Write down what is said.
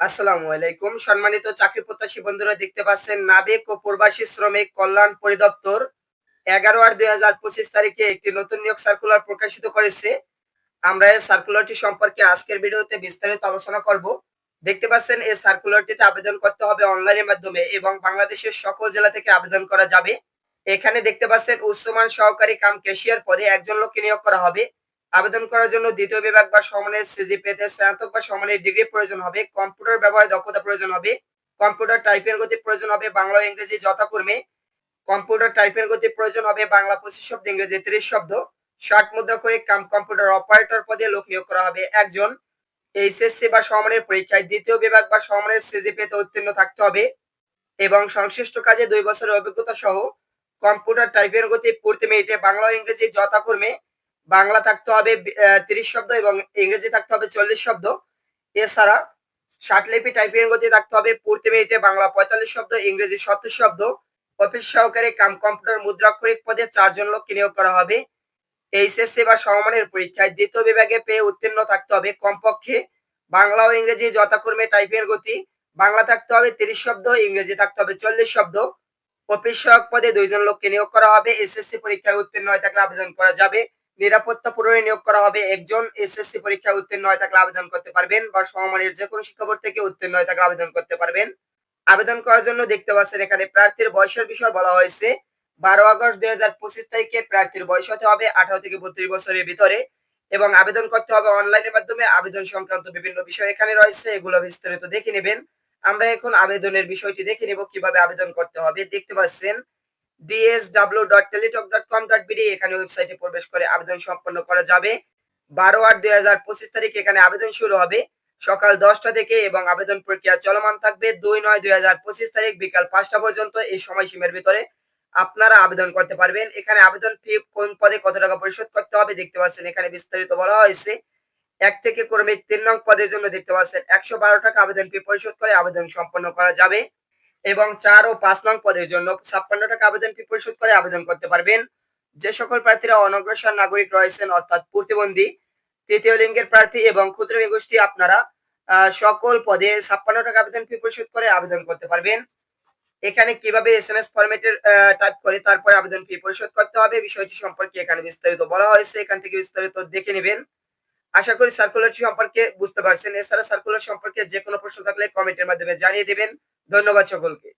আসসালামু আলাইকুম। সম্মানিত চাকরি প্রত্যাশী বন্ধুরা দেখতে পাচ্ছেন নাবিক ও প্রবাসী শ্রমিক কল্যাণ পরিদপ্তর। এগারো আট দুই হাজার পঁচিশ তারিখে একটি নতুন নিয়োগ সার্কুলার প্রকাশিত করেছে। আমরা এই সার্কুলারটি সম্পর্কে আজকের ভিডিওতে বিস্তারিত আলোচনা করব। দেখতে পাচ্ছেন, এই সার্কুলারটিতে আবেদন করতে হবে অনলাইনের মাধ্যমে এবং বাংলাদেশের সকল জেলা থেকে আবেদন করা যাবে। এখানে দেখতে পাচ্ছেন উচ্চমান সহকারী কাম ক্যাশিয়ার পদে একজন লোককে নিয়োগ করা হবে। আবেদন করার জন্য দ্বিতীয় বিভাগ বা সমানের সিজিপিএতে স্নাতক বা সমানের ডিগ্রি প্রয়োজন হবে, কম্পিউটার ব্যবহারে দক্ষতা প্রয়োজন হবে, কম্পিউটার টাইপের গতি প্রয়োজন হবে, বাংলা ইংরেজি যথাক্রমে, কম্পিউটার টাইপের গতি প্রয়োজন হবে, বাংলা পঁচিশ শব্দ, ইংরেজি তিরিশ শব্দ, ষাট মুদ্রা করে কাম কম্পিউটার অপারেটর পদে লোক নিয়োগ করা হবে, একজন এইচএসসি বা সমানের পরীক্ষায় দ্বিতীয় বিভাগ বা সমানের সিজিপিএতে উত্তীর্ণ থাকতে হবে এবং সংশ্লিষ্ট কাজে দুই বছরের অভিজ্ঞতা সহ কম্পিউটার টাইপের গতি প্রতি মিনিটে বাংলা ইংরেজি যথাক্রমে বাংলা থাকতে হবে তিরিশ শব্দ এবং ইংরেজি থাকতে হবে চল্লিশ শব্দ। এছাড়া ষাটলিপি টাইপিং গতি থাকতে হবে, প্রতি মিনিটে বাংলা পঁয়তাল্লিশ শব্দ, ইংরেজি সত্তর শব্দ। অফিস সহকারী কাম কম্পিউটার মুদ্রাক্ষরিক পদে চারজন লোককে নিয়োগ করা হবে। এইচএসসি বা সমমানের পরীক্ষায় দ্বিতীয় বিভাগে পেয়ে উত্তীর্ণ থাকতে হবে কমপক্ষে। বাংলা ও ইংরেজি যথাক্রমে টাইপের গতি, বাংলা থাকতে হবে তিরিশ শব্দ, ইংরেজি থাকতে হবে চল্লিশ শব্দ। অফিস সহায়ক পদে দুইজন লোককে নিয়োগ করা হবে এসএসসি পরীক্ষায় উত্তীর্ণ হয়ে থাকলে আবেদন করা যাবে। নিরাপত্তা পুরোই নিয়োগ করা হবে। একজন এসএসসি পরীক্ষায় উত্তীর্ণ হয়ে থাকলে আবেদন করতে পারবেন বা সমমানের যে কোনো শিক্ষা বোর্ড থেকে উত্তীর্ণ হয়ে থাকলে আবেদন করতে পারবেন। আবেদন করার জন্য দেখতে পাচ্ছেন এখানে প্রার্থীর বয়সের বিষয় বলা হয়েছে। বারো আগস্ট দুই হাজার পঁচিশ তারিখে প্রার্থীর বয়স হতে হবে আঠারো থেকে বত্রিশ বছরের ভিতরে এবং আবেদন করতে হবে অনলাইনের মাধ্যমে। আবেদন সংক্রান্ত বিভিন্ন বিষয় এখানে রয়েছে, এগুলো বিস্তারিত দেখে নেবেন। আমরা এখন আবেদনের বিষয়টি দেখে নেব, কীভাবে আবেদন করতে হবে। দেখতে পাচ্ছেন dsw.teletalk.com.bd এখানে ওয়েবসাইটে প্রবেশ করে আবেদন সম্পন্ন করা যাবে। বারো আট দুই হাজার পঁচিশ তারিখ এখানে আবেদন শুরু হবে। সকাল দশটা থেকে এবং আবেদন প্রক্রিয়া চলমান থাকবে। দুই নয় দুই হাজার পঁচিশ তারিখ বিকাল পাঁচটা পর্যন্ত এই সময়সীমার ভিতরে আপনারা আবেদন করতে পারবেন। এখানে আবেদন ফি কোন পদে কত টাকা পরিশোধ করতে হবে দেখতে পাচ্ছেন এখানে বিস্তারিত বলা হয়েছে। এক থেকে ক্রমিক তিন নং পদের জন্য দেখতে পাচ্ছেন একশো বারো টাকা আবেদন ফি পরিশোধ করে আবেদন সম্পন্ন করা যাবে। এবং চার ও পাঁচ নং পদের জন্য ছাপ্পান্ন টাকা আবেদন ফি পরিশোধ করে আবেদন করতে পারবেন। যে সকল প্রার্থীরা অনগ্রসর নাগরিক রয়েছেন, অর্থাৎ প্রতিবন্ধী, তৃতীয় লিঙ্গের প্রার্থী এবং ক্ষুদ্র নিগোষ্ঠী আপনারা সকল পদে ছাপ্পান্ন টাকা আবেদন ফি পরিশোধ করে আবেদন করতে পারবেন। এখানে কীভাবে এস এম এস ফরম্যাটের টাইপ করে তারপরে আবেদন ফি পরিশোধ করতে হবে, বিষয়টি সম্পর্কে এখানে বিস্তারিত বলা হয়েছে। এখান থেকে বিস্তারিত দেখে নেবেন। আশা করি সার্কুলারটি সম্পর্কে বুঝতে পারছেন। এছাড়া সার্কুলার সম্পর্কে যে কোনো প্রশ্ন থাকলে কমেন্টের মাধ্যমে জানিয়ে দেবেন। ধন্যবাদ সকলকে।